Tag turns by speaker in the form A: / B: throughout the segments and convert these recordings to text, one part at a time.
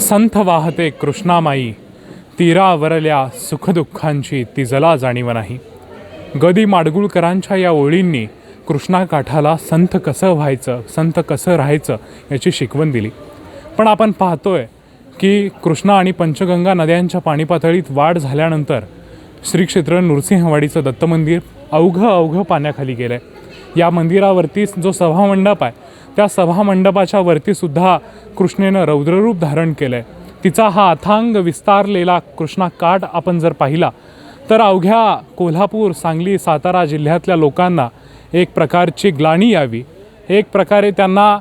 A: संथ वाहते कृष्णामाई तीरावरल्या सुखदुःखांची तिजला जाणीव नाही. गदी माडगुळकरांच्या या ओळींनी कृष्णाकाठाला संत कसं व्हायचं संत कसं राहायचं याची शिकवण दिली. पण आपण पाहतोय की कृष्णा आणि पंचगंगा नद्यांच्या पाणीपातळीत वाढ झाल्यानंतर श्री क्षेत्र नृसिंहवाडीचं दत्त मंदिर अवघं अवघं पाण्याखाली गेलं आहे या मंदिरावरती जो सभामंडप आहे त्या सभामंडपाच्या वरतीसुद्धा कृष्णेनं रौद्ररूप धारण केलं आहे तिचा हा अथांग विस्तारलेला कृष्णा काठ आपण जर पाहिला तर अवघ्या कोल्हापूर सांगली सातारा जिल्ह्यातल्या लोकांना एक प्रकारची ग्लाणी यावी एक प्रकारे त्यांना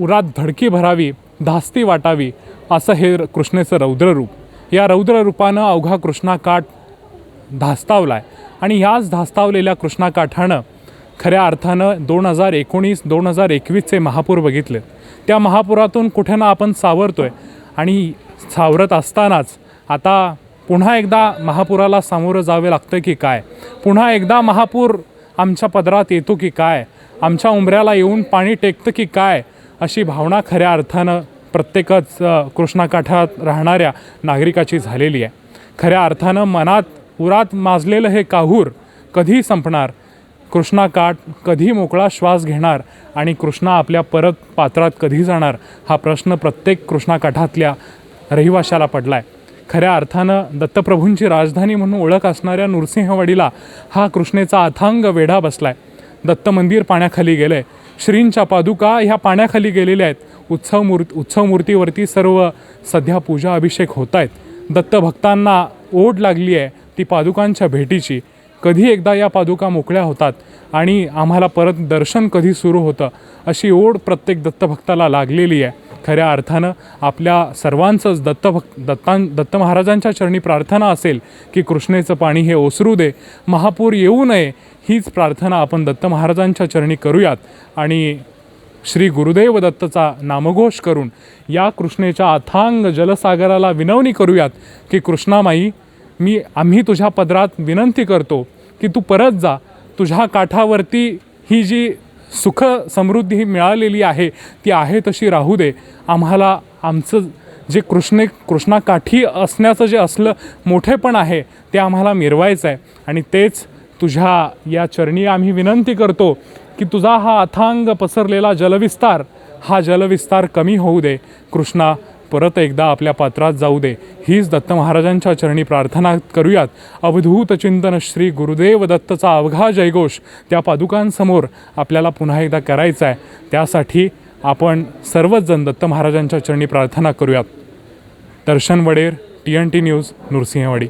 A: उरात धडकी भरावी धास्ती वाटावी असं हे कृष्णेचं रौद्ररूप. या रौद्ररूपानं अवघा कृष्णाकाठ धास्तावला आहे आणि ह्याच धास्तावलेल्या कृष्णाकाठानं खऱ्या अर्थानं दोन हजार एकोणीस दोन हजार एकवीसचे महापूर बघितले. त्या महापुरातून कुठे ना आपण सावरतोय. आणि सावरत असतानाच आता पुन्हा एकदा महापुराला सामोरं जावे लागतं की काय? पुन्हा एकदा महापूर आमच्या पदरात येतो की काय? आमच्या उंबऱ्याला येऊन पाणी टेकतं की काय? अशी भावना खऱ्या अर्थानं प्रत्येकच कृष्णाकाठात राहणाऱ्या नागरिकाची झालेली आहे. खऱ्या अर्थानं मनात उरात माजलेलं हे काहूर कधी संपणार. कृष्णा काठ कधी मोकळा श्वास घेणार आणि कृष्णा आपल्या परत पात्रात कधी जाणार हा प्रश्न प्रत्येक कृष्णाकाठातल्या रहिवाशाला पडला आहे खऱ्या अर्थानं दत्तप्रभूंची राजधानी म्हणून ओळख असणाऱ्या नृसिंहवाडीला हा कृष्णेचा अथांग वेढा बसला आहे दत्त मंदिर पाण्याखाली गेलं आहे श्रींच्या पादुका ह्या पाण्याखाली गेलेल्या आहेत. उत्सव मूर्त उत्सव मूर्तीवरती सर्व सध्या पूजा अभिषेक होत आहेत दत्तभक्तांना ओढ लागली आहे ती पादुकांच्या भेटीची. कधी एकदा या पादुका मोकळ्या होतात आणि आम्हाला परत दर्शन कधी सुरू होतं अशी ओढ प्रत्येक दत्तभक्ताला लागलेली आहे. खऱ्या अर्थानं आपल्या सर्वांचंच दत्तभक्त दत्तां दत्त महाराजांच्या चरणी प्रार्थना असेल की कृष्णेचं पाणी हे ओसरू दे महापूर येऊ नये हीच प्रार्थना आपण दत्त महाराजांच्या चरणी करूयात. आणि श्री गुरुदेव दत्तचा नामघोष करून या कृष्णेच्या अथांग जलसागराला विनवणी करूयात की कृष्णामाई मी आम्ही तुझ्या पदरात विनंती करतो की तू परत जा. तुझ्या काठावरती ही जी सुख समृद्धी ही मिळालेली आहे ती आहे तशी राहू दे. आम्हाला आमचं जे कृष्णे कृष्णाकाठी असण्याचं जे असलं मोठेपण आहे ते आम्हाला मिरवायचं आहे. आणि तेच तुझ्या या चरणी आम्ही विनंती करतो की तुझा हा अथांग पसरलेला जलविस्तार हा जलविस्तार कमी होऊ दे. कृष्णा परत एकदा आपल्या पात्रात जाऊ दे. हीच दत्त महाराजांच्या चरणी प्रार्थना करूयात. अवधूत चिंतन श्री गुरुदेव दत्तचा अवघा जयघोष त्या पादुकांसमोर आपल्याला पुन्हा एकदा करायचा आहे त्यासाठी आपण सर्वच जण दत्त महाराजांच्या चरणी प्रार्थना करूयात. Darshan Vader T N T news Nrusinhwadi.